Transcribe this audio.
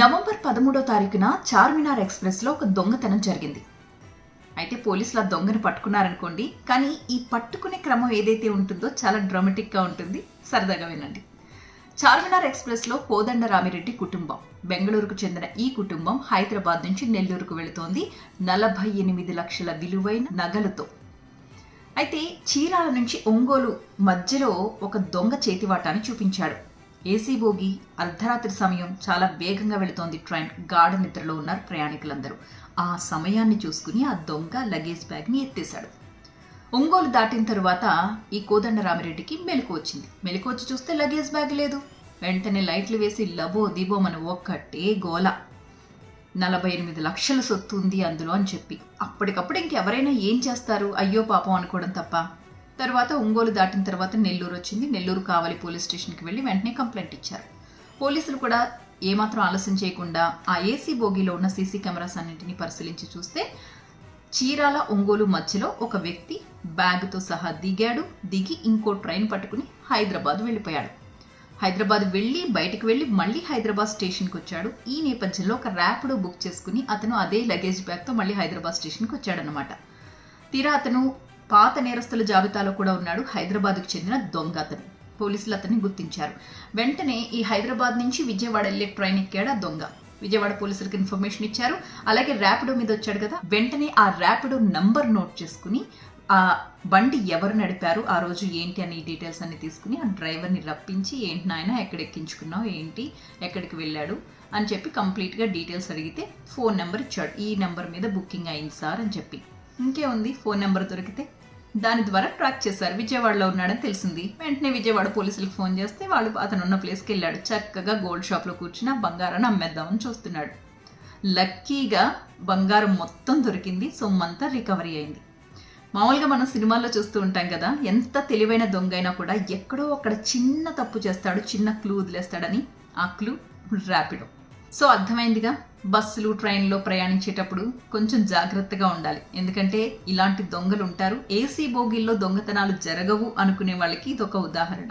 November పదమూడో తారీఖున చార్మినార్ ఎక్స్ప్రెస్లో ఒక దొంగతనం జరిగింది. అయితే పోలీసులు ఆ దొంగను పట్టుకున్నారనుకోండి కానీ ఈ పట్టుకునే క్రమం ఏదైతే ఉంటుందో చాలా డ్రామాటిక్గా ఉంటుంది. సరదాగా వినండి. చార్మినార్ ఎక్స్ప్రెస్లో కోదండ రామిరెడ్డి కుటుంబం బెంగళూరుకు చెందిన ఈ కుటుంబం హైదరాబాద్ నుంచి నెల్లూరుకు వెళుతోంది నలభై ఎనిమిది లక్షల విలువైన నగలతో. అయితే చీరాల నుంచి ఒంగోలు మధ్యలో ఒక దొంగ చేతివాటాన్ని చూపించాడు. ఏసీ బోగి అర్ధరాత్రి సమయం చాలా వేగంగా వెళుతోంది ట్రైన్ గాఢ నిద్రలో ఉన్నారు ప్రయాణికులందరూ ఆ సమయాన్ని చూసుకుని ఆ దొంగ లగేజ్ బ్యాగ్ని ఎత్తేశాడు. ఒంగోలు దాటిన తరువాత ఈ కోదండరామిరెడ్డికి మెలకు వచ్చింది. మెలకు వచ్చి చూస్తే లగేజ్ బ్యాగ్ లేదు. వెంటనే లైట్లు వేసి లబో దిబోమని ఒక్కటే గోల. నలభై ఎనిమిది లక్షల సొత్తు ఉంది అందులో అని చెప్పి. అప్పటికప్పుడు ఇంకెవరైనా ఏం చేస్తారు? అయ్యో పాపం అనుకోవడం తప్ప. తర్వాత ఒంగోలు దాటిన తర్వాత నెల్లూరు వచ్చింది. నెల్లూరు కావలి పోలీస్ స్టేషన్కి వెళ్ళి వెంటనే కంప్లైంట్ ఇచ్చారు. పోలీసులు కూడా ఏమాత్రం ఆలస్యం చేయకుండా ఆ ఏసీ బోగిలో ఉన్న సీసీ కెమెరాస్ అన్నింటినీ పరిశీలించి చూస్తే చీరాల ఒంగోలు మధ్యలో ఒక వ్యక్తి బ్యాగ్తో సహా దిగాడు. దిగి ఇంకో ట్రైన్ పట్టుకుని హైదరాబాద్ వెళ్ళిపోయాడు. హైదరాబాద్ వెళ్ళి బయటికి వెళ్ళి మళ్ళీ హైదరాబాద్ స్టేషన్కి వచ్చాడు. ఈ నేపథ్యంలో ఒక ర్యాపిడో బుక్ చేసుకుని అతను అదే లగేజ్ బ్యాగ్తో మళ్ళీ హైదరాబాద్ స్టేషన్కి వచ్చాడనమాట తీరా అతను పాత నేరస్తుల జాబితాలో కూడా ఉన్నాడు హైదరాబాద్కు చెందిన దొంగ అతను. పోలీసులు అతన్ని గుర్తించారు. వెంటనే ఈ హైదరాబాద్ నుంచి విజయవాడ వెళ్ళే ట్రైన్ ఎక్కాడు ఆ దొంగ. విజయవాడ పోలీసులకు ఇన్ఫర్మేషన్ ఇచ్చారు. అలాగే ర్యాపిడో మీద వచ్చాడు కదా. వెంటనే ఆ ర్యాపిడో నంబర్ నోట్ చేసుకుని ఆ బండి ఎవరు నడిపారు ఆ రోజు ఏంటి అని డీటెయిల్స్ అన్ని తీసుకుని ఆ డ్రైవర్ని రప్పించి ఏంటి నాయన ఎక్కడ ఎక్కించుకున్నావు ఏంటి? ఎక్కడికి వెళ్ళాడు? అని చెప్పి కంప్లీట్గా డీటెయిల్స్ అడిగితే ఫోన్ నెంబర్ ఇచ్చాడు. ఈ నెంబర్ మీద బుకింగ్ అయింది సార్ అని చెప్పి. ఇంకే ఉంది ఫోన్ నెంబర్ దొరికితే. దాని ద్వారా ట్రాక్ చేశారు. విజయవాడలో ఉన్నాడని తెలిసింది. వెంటనే విజయవాడ పోలీసులకు ఫోన్ చేస్తే వాళ్ళు అతను ఉన్న ప్లేస్కి వెళ్ళాడు. చక్కగా గోల్డ్ షాప్లో కూర్చున్న బంగారాన్ని అమ్మేద్దామని చూస్తున్నాడు. లక్కీగా బంగారం మొత్తం దొరికింది. సొమ్మంతా రికవరీ అయింది. మామూలుగా మనం సినిమాల్లో చూస్తూ ఉంటాం కదా ఎంత తెలివైన దొంగ అయినా కూడా ఎక్కడో అక్కడ చిన్న తప్పు చేస్తాడు చిన్న క్లూ వదిలేస్తాడని ఆ క్లూ ర్యాపిడో. సో అర్థమైందిగా? బస్సులు ట్రైన్లో ప్రయాణించేటప్పుడు కొంచెం జాగ్రత్తగా ఉండాలి. ఎందుకంటే ఇలాంటి దొంగలు ఉంటారు ఏసీ బోగిల్లో దొంగతనాలు జరగవు అనుకునే వాళ్ళకి ఇది ఒక ఉదాహరణ.